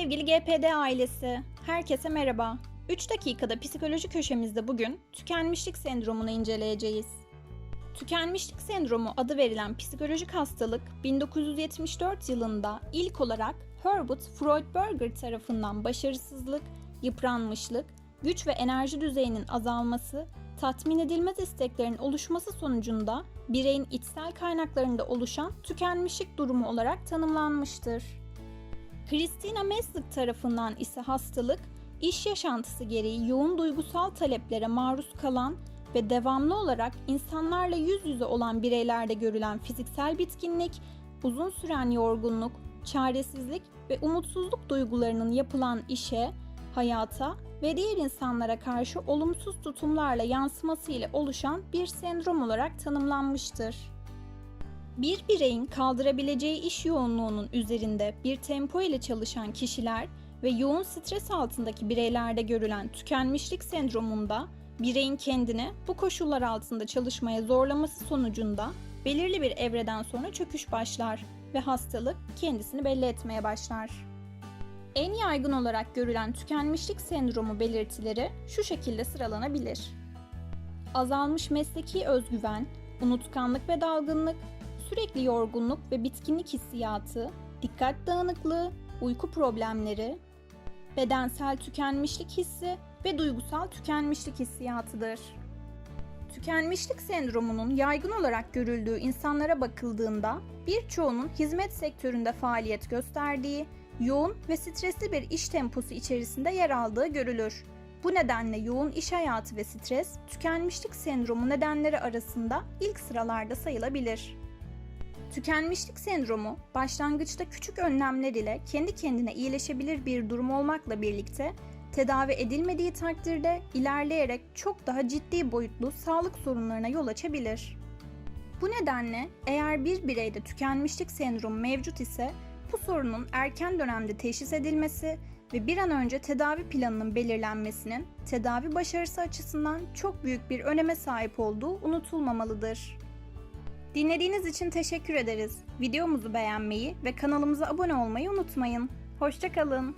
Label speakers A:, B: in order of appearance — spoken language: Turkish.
A: Sevgili GPD ailesi, herkese merhaba. 3 dakikada psikoloji köşemizde bugün tükenmişlik sendromunu inceleyeceğiz. Tükenmişlik sendromu adı verilen psikolojik hastalık 1974 yılında ilk olarak Herbert Freudberger tarafından başarısızlık, yıpranmışlık, güç ve enerji düzeyinin azalması, tatmin edilmez isteklerin oluşması sonucunda bireyin içsel kaynaklarında oluşan tükenmişlik durumu olarak tanımlanmıştır. Christina Meslik tarafından ise hastalık, iş yaşantısı gereği yoğun duygusal taleplere maruz kalan ve devamlı olarak insanlarla yüz yüze olan bireylerde görülen fiziksel bitkinlik, uzun süren yorgunluk, çaresizlik ve umutsuzluk duygularının yapılan işe, hayata ve diğer insanlara karşı olumsuz tutumlarla yansıması ile oluşan bir sendrom olarak tanımlanmıştır. Bir bireyin kaldırabileceği iş yoğunluğunun üzerinde bir tempo ile çalışan kişiler ve yoğun stres altındaki bireylerde görülen tükenmişlik sendromunda bireyin kendini bu koşullar altında çalışmaya zorlaması sonucunda belirli bir evreden sonra çöküş başlar ve hastalık kendisini belli etmeye başlar. En yaygın olarak görülen tükenmişlik sendromu belirtileri şu şekilde sıralanabilir. Azalmış mesleki özgüven, unutkanlık ve dalgınlık, sürekli yorgunluk ve bitkinlik hissiyatı, dikkat dağınıklığı, uyku problemleri, bedensel tükenmişlik hissi ve duygusal tükenmişlik hissiyatıdır. Tükenmişlik sendromunun yaygın olarak görüldüğü insanlara bakıldığında birçoğunun hizmet sektöründe faaliyet gösterdiği, yoğun ve stresli bir iş temposu içerisinde yer aldığı görülür. Bu nedenle yoğun iş hayatı ve stres, tükenmişlik sendromu nedenleri arasında ilk sıralarda sayılabilir. Tükenmişlik sendromu başlangıçta küçük önlemler ile kendi kendine iyileşebilir bir durum olmakla birlikte tedavi edilmediği takdirde ilerleyerek çok daha ciddi boyutlu sağlık sorunlarına yol açabilir. Bu nedenle eğer bir bireyde tükenmişlik sendromu mevcut ise bu sorunun erken dönemde teşhis edilmesi ve bir an önce tedavi planının belirlenmesinin tedavi başarısı açısından çok büyük bir öneme sahip olduğu unutulmamalıdır. Dinlediğiniz için teşekkür ederiz. Videomuzu beğenmeyi ve kanalımıza abone olmayı unutmayın. Hoşçakalın.